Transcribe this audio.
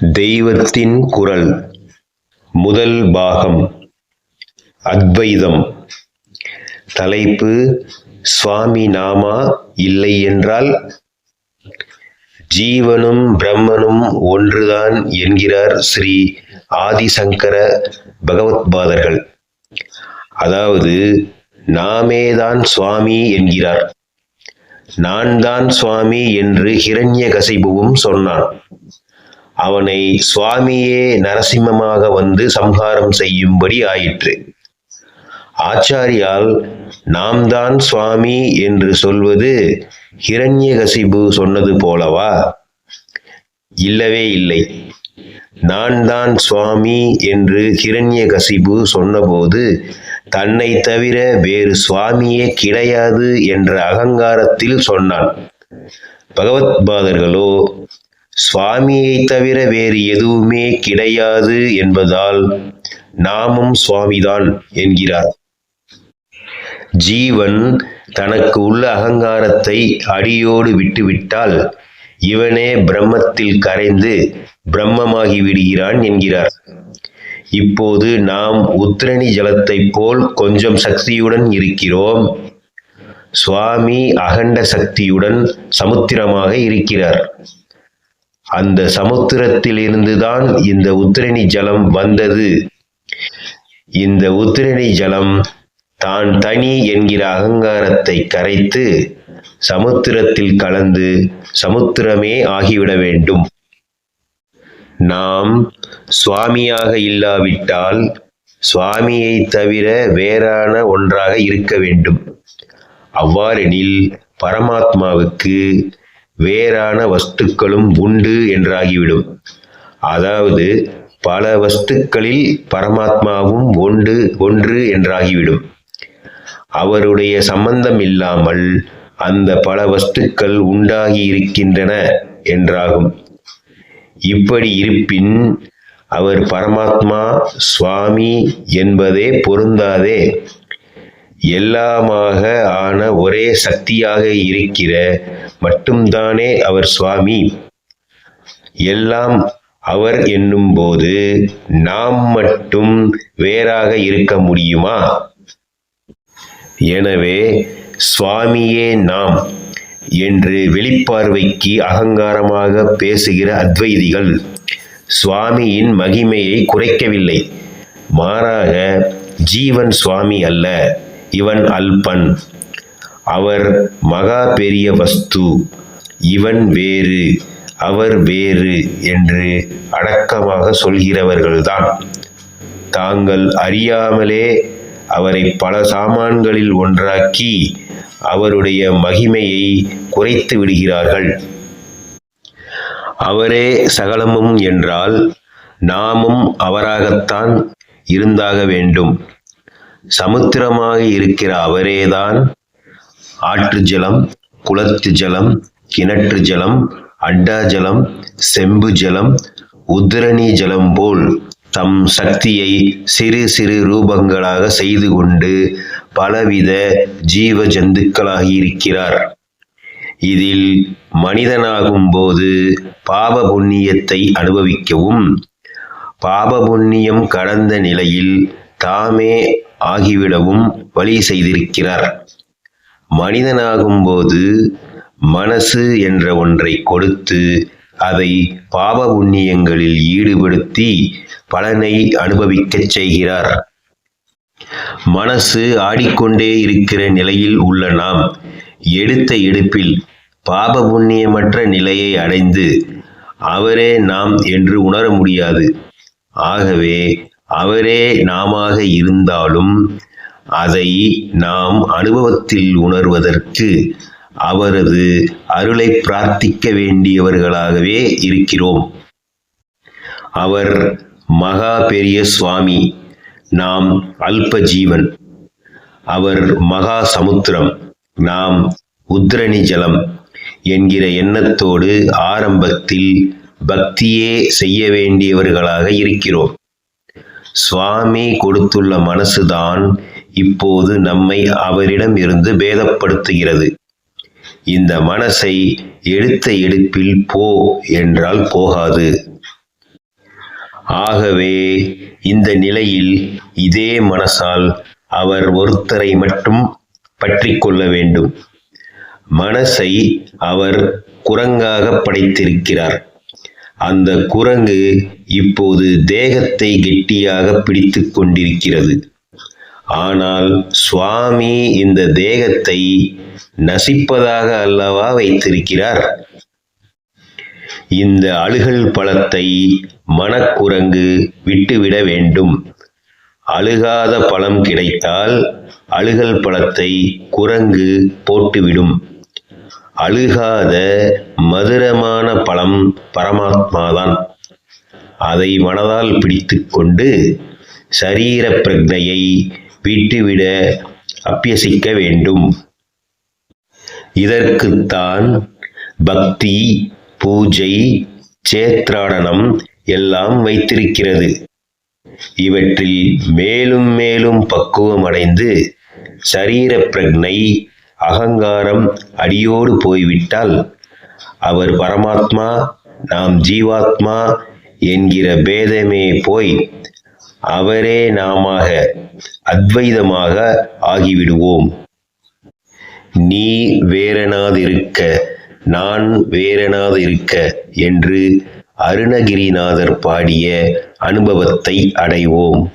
தெய்வத்தின் குரல். முதல் பாகம். அத்வைதம். தலைப்பு சுவாமி நாமா இல்லை என்றால்? ஜீவனும் பிரம்மனும் ஒன்றுதான் என்கிறார் ஸ்ரீ ஆதிசங்கர பகவத்பாதர்கள். அதாவது நாமேதான் சுவாமி என்கிறார். நான் தான் சுவாமி என்று ஹிரண்யகசிபுவும் சொன்னான். அவனை சுவாமியே நரசிம்மமாக வந்து சம்ஹாரம் செய்யும்படி ஆயிற்று. ஆச்சாரியால் நாம் தான் சுவாமி என்று சொல்வது ஹிரண்யகசிபு சொன்னது போலவா? இல்லவே இல்லை. நான் தான் சுவாமி என்று ஹிரண்யகசிபு சொன்னபோது தன்னை தவிர வேறு சுவாமியே கிடையாது என்ற அகங்காரத்தில் சொன்னான். பகவத்பாதர்களோ சுவாமியை தவிர வேறு எதுவுமே கிடையாது என்பதால் நாமும் சுவாமிதான் என்கிறார். ஜீவன் தனக்கு உள்ள அகங்காரத்தை அடியோடு விட்டுவிட்டால் இவனே பிரம்மத்தில் கரைந்து பிரம்மமாகி விடுகிறான் என்கிறார். இப்போது நாம் உத்திரணி ஜலத்தைப் போல் கொஞ்சம் சக்தியுடன் இருக்கிறோம். சுவாமி அகண்ட சக்தியுடன் சமுத்திரமாக இருக்கிறார். அந்த சமுத்திரத்திலிருந்துதான் இந்த உத்திரணி ஜலம் வந்தது. இந்த உத்திரணி ஜலம் தான் தனி என்கிற அகங்காரத்தை கரைத்து சமுத்திரத்தில் கலந்து சமுத்திரமே ஆகிவிட வேண்டும். நாம் சுவாமியாக இல்லாவிட்டால் சுவாமியை தவிர வேறான ஒன்றாக இருக்க வேண்டும். அவ்வாறெனில் பரமாத்மாவுக்கு வேறான வஸ்துக்களும் உண்டு என்றாகிவிடும். அதாவது பல வஸ்துக்களில் பரமாத்மாவும் ஒன்று ஒன்று என்றாகிவிடும். அவருடைய சம்பந்தம் இல்லாமல் அந்த பல வஸ்துக்கள் உண்டாகி இருக்கின்றன என்றாகும். இப்படி இருப்பின் அவர் பரமாத்மா சுவாமி என்பதே பொருந்தாதே. எல்லாமாக ஆன ஒரே சக்தியாக இருக்கிற மட்டும்தானே அவர் சுவாமி? எல்லாம் அவர் என்னும் போது நாம் மட்டும் வேறாக இருக்க முடியுமா? எனவே சுவாமியே நாம் என்று வெளிப்பார்வைக்கு அகங்காரமாக பேசுகிற அத்வைதிகள் சுவாமியின் மகிமையை குறைக்கவில்லை. மாறாக ஜீவன் சுவாமி அல்ல இவன் அல்பன். அவர் மகா பெரிய வஸ்து. இவன் வேறு அவர் வேறு என்று அடக்கமாக சொல்கிறவர்கள்தான். தாங்கள் அறியாமலே அவரை பல சாமான்களில் ஒன்றாக்கி அவருடைய மகிமையை குறைத்து விடுகிறார்கள். அவரே சகலமும் என்றால் நாமும் அவராகத்தான் இருந்தாக வேண்டும். சமுத்திரமாக இருக்கிற அவரேதான் ஆற்று ஜலம் குளத்து ஜலம் கிணற்று ஜலம் அட்டா ஜலம் செம்பு ஜலம் உதிரணி ஜலம் போல் தம் சக்தியை சிறு சிறு ரூபங்களாக செய்து கொண்டு பலவித ஜீவ ஜந்துக்களாகி இருக்கிறார். இதில் மனிதனாகும் போது பாப புண்ணியத்தை அனுபவிக்கவும் பாப புண்ணியம் கடந்த நிலையில் தாமே ஆகிவிடவும் வழி செய்திருக்கிறார். மனிதனாகும்போது மனசு என்ற ஒன்றை கொடுத்து அதை பாவ புண்ணியங்களில் ஈடுபடுத்தி பலனை அனுபவிக்கச் செய்கிறார். மனசு ஆடிக்கொண்டே இருக்கிற நிலையில் உள்ள நாம் எடுத்த எடுப்பில் பாப புண்ணியமற்ற நிலையை அடைந்து அவரே நாம் என்று உணர முடியாது. ஆகவே அவரே நாமாக இருந்தாலும் அதை நாம் அனுபவத்தில் உணர்வதற்கு அவரது அருளை பிரார்த்திக்க வேண்டியவர்களாகவே இருக்கிறோம். அவர் மகா பெரிய சுவாமி நாம் அல்ப ஜீவன் அவர் மகா சமுத்திரம் நாம் உத்ரணி ஜலம் என்கிற எண்ணத்தோடு ஆரம்பத்தில் பக்தியே செய்ய வேண்டியவர்களாக இருக்கிறோம். சுவாமி கொடுத்துள்ள மனசுதான் இப்போது நம்மை அவரிடம் இருந்து பேதப்படுத்துகிறது. இந்த மனசை எடுத்த எடுப்பில் போ என்றால் போகாது. ஆகவே இந்த நிலையில் இதே மனசால் அவர் ஒருத்தரை மட்டும் பற்றி கொள்ள வேண்டும். மனசை அவர் குரங்காக படைத்திருக்கிறார். அந்த குரங்கு இப்போது தேகத்தை கெட்டியாக பிடித்து கொண்டிருக்கிறது. ஆனால் சுவாமி இந்த தேகத்தை நசிப்பதாக அல்லவா வைத்திருக்கிறார்? இந்த அழுகல் பழத்தை மனக்குரங்கு விட்டுவிட வேண்டும். அழுகாத பழம் கிடைத்தால் அழுகல் பழத்தை குரங்கு போட்டுவிடும். அழுகாத மதுரமான பழம் பரமாத்மாதான். அதை மனதால் பிடித்து கொண்டு சரீர பிரக்னையை விட்டுவிட அபியசிக்க வேண்டும். இதற்குத்தான் பக்தி பூஜை சேத்ராடனம் எல்லாம் வைத்திருக்கிறது. இவற்றில் மேலும் மேலும் பக்குவம் அடைந்து சரீர பிரக்னை அகங்காரம் அடியோடு போய்விட்டால் அவர் பரமாத்மா நாம் ஜீவாத்மா என்கிற பேதமே போய் அவரே நாமாக அத்வைதமாக ஆகிவிடுவோம். நீ வேறனாதிருக்க நான் வேறனாதிருக்க என்று அருணகிரிநாதர் பாடிய அனுபவத்தை அடைவோம்.